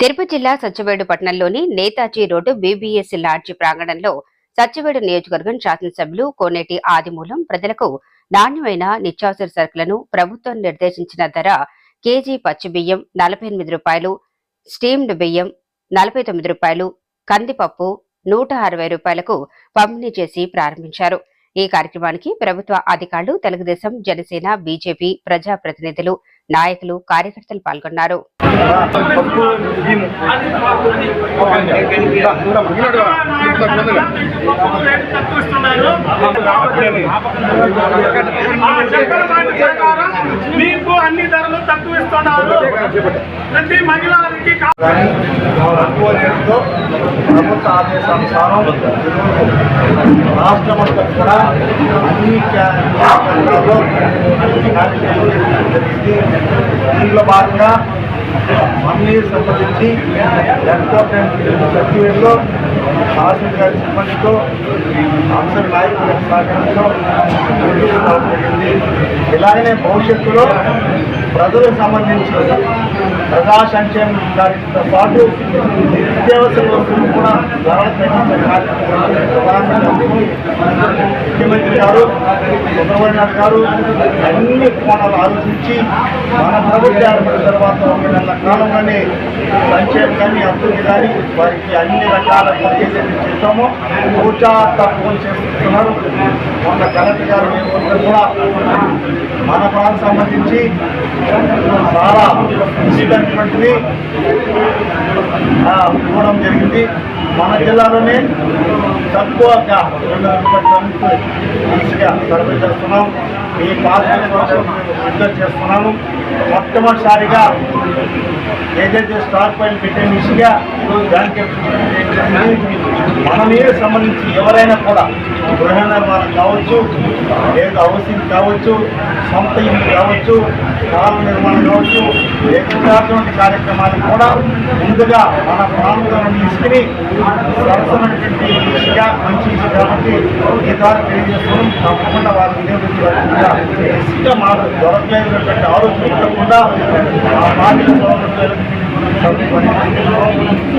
తిరుపతి జిల్లా సత్యవేడు పట్టణంలోని Netaji road BBS large ప్రాంగణంలో సత్యవేడు నియోజకవర్గం శాసనసభ్యులు కోనేటి ఆదిమూలం ప్రజలకు నాణ్యమైన నిత్యావసర సరుకులను ప్రభుత్వం నిర్దేశించిన ధర కేజీ పచ్చి బియ్యం నలభై ఎనిమిది రూపాయలు స్టీమ్డ్ బియ్యం నలభై తొమ్మిది రూపాయలు కందిపప్పు నూట అరవై రూపాయలకు పంపిణీ చేసి ప్రారంభించారు. ఈ కార్యక్రమానికి ప్రభుత్వ అధికారులు తెలుగుదేశం జనసేన బీజేపీ ప్రజాప్రతినిధులు నాయకులు కార్యకర్తలు పాల్గొన్నారు. పప్పు బియ్యం మీకు అన్ని ధరలు తక్కువ ఇస్తున్నారు ప్రతి మహిళకి ప్రభుత్వ ఆదేశానుసారం రాష్ట్రం అంతా కూడా అన్ని క్యా- కేంద్రాల్లో దీనిలో భాగంగా అన్ని సంబంధించి ఎంటర్టైన్మెంట్ సర్టిఫికేట్లో తహసీల్ గారి సిబ్బందితో ఆఫీసర్ నాయకుల సహకారంతో జరిగింది. ఇలాగనే భవిష్యత్తులో ప్రజలకు సంబంధించి ప్రజా సంక్షేమ కార్యక్రమంతో పాటు నిత్యావసర వస్తువులు కూడా ధరల ముఖ్యమంత్రి గారు చంద్రబాబు నాయుడు గారు అన్ని కోణాలు ఆలోచించి మన ప్రభుత్వం ఏర్పడిన తర్వాత ఒక నెల కాలంలోనే సంక్షేమ కానీ అభివృద్ధి కానీ వారికి అన్ని రకాల ఏదైతే చేస్తామో. కూర్చా తక్కువ చేస్తున్నారు. మొన్న కలెక్టర్ గారు కూడా మన ప్రాంతం సంబంధించి చాలా ఇచ్చినటువంటివి ఆ, ఇవ్వడం జరిగింది. మన జిల్లాలోనే తక్కువగా రెండు వందల టన్నులు ఈజీగా సరఫరా చేస్తున్నాం. ఈ పాత్ర కోసం విడుదల చేస్తున్నాము. మొట్టమొదటిసారిగా ఏదైతే స్టాక్ పైన పెట్టే ఈజీగా దానికి మన మీద సంబంధించి ఎవరైనా కూడా గృహ నిర్మాణం కావచ్చు లేదా హౌసింగ్ కావచ్చు సొంత ఇల్లు కావచ్చు కాల నిర్మాణం కావచ్చు ఎటువంటి కార్యక్రమాలు కూడా ముందుగా మన ప్రాంతంలో తీసుకుని సరసమైనటువంటి ఇసుక మంచి విషయం కాబట్టి ఈ ద్వారా తెలియజేస్తున్నాం తప్పకుండా వారి వినియోగించవలసిందిగా ఇసుక మాకు దొరకలేదన్నటువంటి ఆలోచన ఉండకుండా ఆ బాధ్యత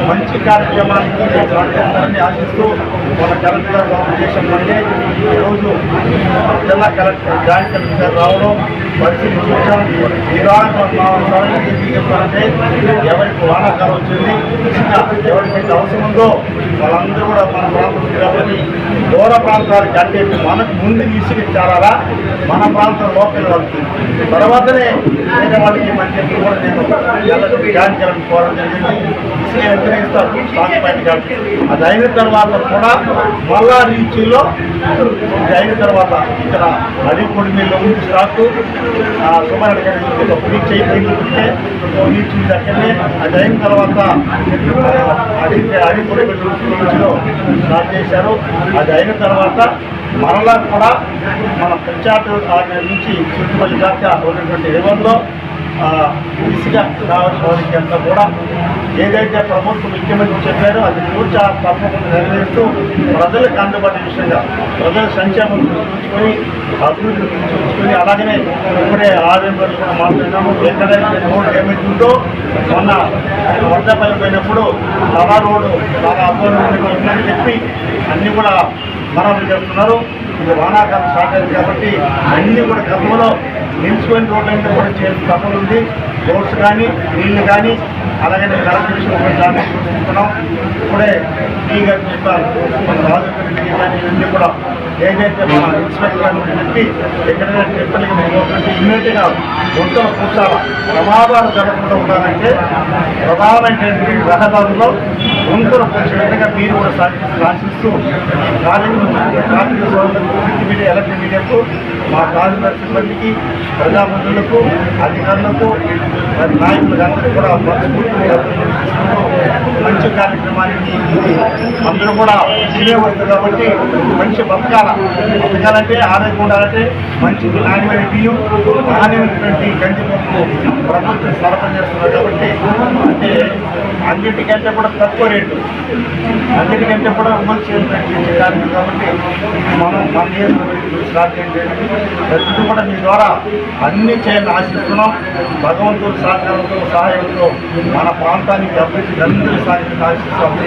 మంచి కార్యక్రమానికి సహకరిస్తారని ఆశిస్తూ మన కలెక్టర్ గారు బాబు అంటే ఈరోజు జిల్లా కలెక్టర్ జాయింట్ కలెక్టర్ రావడం పరిస్థితి చూసాం ఈ చెప్పాలంటే ఎవరికి వానాకాలం వచ్చింది ఎవరికైతే అవసరం ఉందో వాళ్ళందరూ కూడా మన ప్రాంతం దూర ప్రాంతాలకి అంటే మనకు ముందు ఇసుక మన ప్రాంతం లోపల వస్తుంది తర్వాతనే వేరే వాళ్ళకి మంచి కూడా నేను జాయింట్ చేయాలని కోరడం జరిగింది. ఇసుక వ్యతిరేకిస్తారు. స్టాక్ పాయింట్ కాబట్టి. అది అయిన తర్వాత కూడా మళ్ళా రీచ్లో ఇది అయిన తర్వాత ఇక్కడ అడిపొడి మీద ఉంది స్టాక్ సుమారు రీచ్ అయిపోయిందంటే రీచ్ ఉంది అక్కడనే అది అయిన తర్వాత అడిగి అడిపొడి రీచ్లో స్టార్ట్ చేశారు. అది అయిన తర్వాత మరలా కూడా మన పంచాయతీ నుంచి చుట్టుపక్కల దాకా ఉన్నటువంటి రివర్లో ఇసుక కావాల్సిన వారికి అంతా కూడా ఏదైతే ప్రభుత్వం ముఖ్యమంత్రి చెప్పారో అది పూర్తి తప్పకుండా నెరవేరుస్తూ ప్రజలకు అందుబాటు విషయంగా ప్రజల సంక్షేమం చూసుకొని అభివృద్ధి చూసుకొని అలాగనే ఇప్పుడే ఆర్ఎం గారు కూడా మాట్లాడినాము. ఎక్కడైతే రోడ్డు డ్యామేజ్ ఉందో మొన్న వర్షాపల్లి పోయినప్పుడు చాలా రోడ్డు చాలా అభివృద్ధి చెప్పి అన్నీ కూడా మరమ్మతు చేస్తున్నారు. ఇది వానాకాలం స్టార్ట్ అయింది కాబట్టి అన్నీ కూడా గతంలో నిలిచిపోయిన రోడ్లన్నీ కూడా చేసిన తప్పలు ఉంది. రోడ్స్ కానీ నీళ్ళు కానీ అలాగే కరెక్షన్ దాన్ని ఇప్పుడే ఈ గారు చెప్పారు. మన రాజకీయ కానీ ఇవన్నీ కూడా ఏదైతే మన ఇన్స్పెక్టర్ చెప్పి ఎక్కడైనా ట్రిప్పులకి ఇమ్మీడియట్గా మొత్తం కూర్చాల ప్రమాదాలు జరగకుండా ఉండాలంటే ప్రధానమైనటువంటి రహదారుల్లో గుంతలు కూర్చోగా మీరు కూడా సాధిస్తూ ఆశిస్తూ కార్మిక సోదరులకు ప్రింట్ మీడియా ఎలక్ట్రిక్ మీడియాకు మా కార్మిక సిబ్బందికి ప్రజాప్రతినిధులకు అధికారులకు మరి నాయకులకు అందరికీ కూడా మంచి కార్యక్రమానికి ఇది అందరూ కూడా ఇదే వస్తుంది కాబట్టి మంచి బతకాల. బతకాలంటే ఆరోగ్యం ఉండాలంటే మంచి నాణ్యమైన బియ్యం నాణ్యమైనటువంటి కందిపప్పు ప్రభుత్వం సరఫరా చేస్తున్నారు కాబట్టి అంటే అన్నిటికంటే కూడా తక్కువ రేటు. అన్నిటికంటే కూడా అమలు రేట్ కాబట్టి మనం మన నియోజకవర్గంలో స్టార్ట్ ప్రతిదీ కూడా మీ ద్వారా అన్ని చేయాలని ఆశిస్తున్నాం. భగవంతుడు సహకారంతో సహాయంతో మన ప్రాంతానికి అభివృద్ధి అందరూ సాగించి ఆశిస్తాం